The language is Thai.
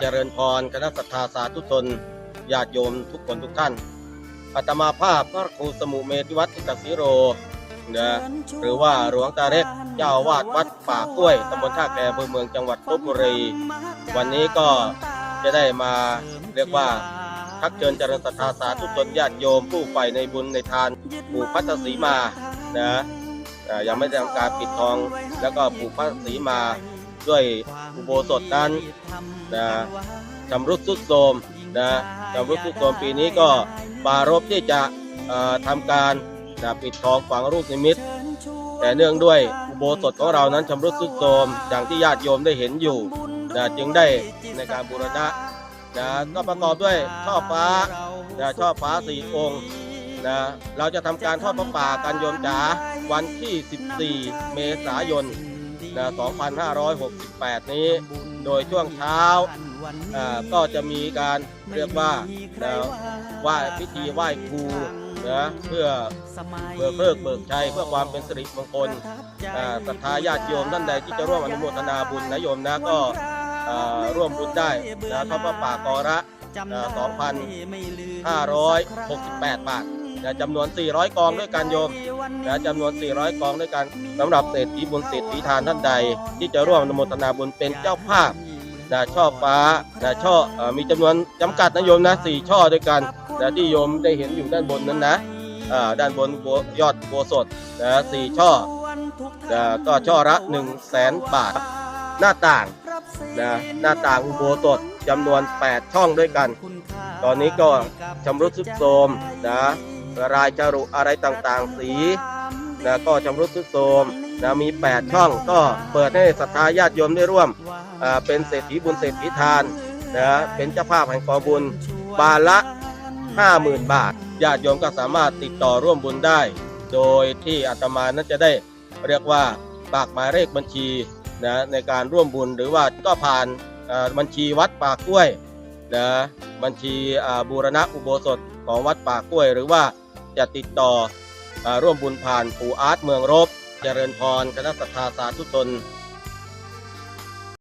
เจริญพรคณะสัตยาสาธุชนญาติโยมทุกคนทุกท่านอาตมาภาพพระครูสมุเมธิวัฒน์อิตศิโรนะหรือว่าหลวงตาเล็กเจ้าวาดวัดป่ากล้วยตำบลท่าแกอำเภอเมืองจังหวัดลบบุรี วันนี้ก็จะได้มาเรียกว่าทักเชิญเจริญศรัทธาสาธุชนญาติโยมผู้ใฝ่ในบุญในทานปลูกพัทสีมานะยังไม่ได้ทำการปิดทองแล้วก็ปลูกพัทธสีมา ด้วยอุโบสถนั้นนะชำรุดทรุดโทรมนะชำรุดทรุดโทรมปีนี้ก็ปารภที่จะทำการนะปิดทองฝังรูปนิมิต แต่เนื่องด้วยอุโบสถของเรานั้นชำรุดทรุดโทรมอย่างที่ญาติโยมได้เห็นอยู่นะจึงได้ในการบูรณะนะก็ประกอบด้วยช่อฟ้านะช่อฟ้าสี่องค์นะเราจะทำการทอดพระป่ากันโยมจ๋าวันที่ 14 เมษายน นะ2568 นี้ โดยช่วงเช้าอ่าก็จะมีการเรียกว่านะไหว้พิธีไหว้ครูนะเพื่อเบิกเลิกเบิกชัยเพื่อความเป็นสิริมงคลอ่าศรัทธาญาติโยมท่านใดที่จะร่วมอนุโมทนาบุญนะโยมนะก็อ่าร่วมบุญได้นะทอดพระป่ากอระอ่า2,568 บาท นะจำนวน 400 กองด้วยกันโยมนะจำนวน 400 กองด้วยกันสำหรับเศรษฐีบุญเศรษฐีทานท่านใด ที่จะร่วมอนุโมทนาบุญเป็นเจ้าภาพนะช่อฟ้านะช่อเอ่อมีจำนวนจำกัดนะโยมนะสี่ช่อด้วยกันนะที่โยมได้เห็นอยู่ด้านบนนั้นนะอ่าด้านบนโบยอดโบสถนะสี่ช่อนะก็ช่อละ1 0 0 0 0แสนบาท หน้าต่างนะหน้าต่างอุโบสถจำนวน 8 ช่องด้วยกัน ตอนนี้ก็ชำรุดทรุดโทรมนะ รายจารุอะไรต่างๆ สีนะก็ชำรุดทรุดโทรมนะมี 8 ช่องก็เปิดให้ศรัทธาญาติโยมได้ร่วมอ่าเป็นเศรษฐีบุญเศรษฐีทานนะเป็นเจ้าภาพแห่งกองบุญบาละ 50,000 บาท ญาติโยมก็สามารถติดต่อร่วมบุญได้ โดยที่อาตมานั้นจะได้เรียกว่าปากหมายเลขบัญชีนะในการร่วมบุญหรือว่าก็ผ่านอ่าบัญชีวัดปากกล้วยนะบัญชีอ่าบูรณะอุโบสถของวัดป่ากล้วยหรือว่า จะติดต่ออร่วมบุญผ่านปู่อาร์ตเมืองรบ เจริญพรคณะสัทธาสาธุชน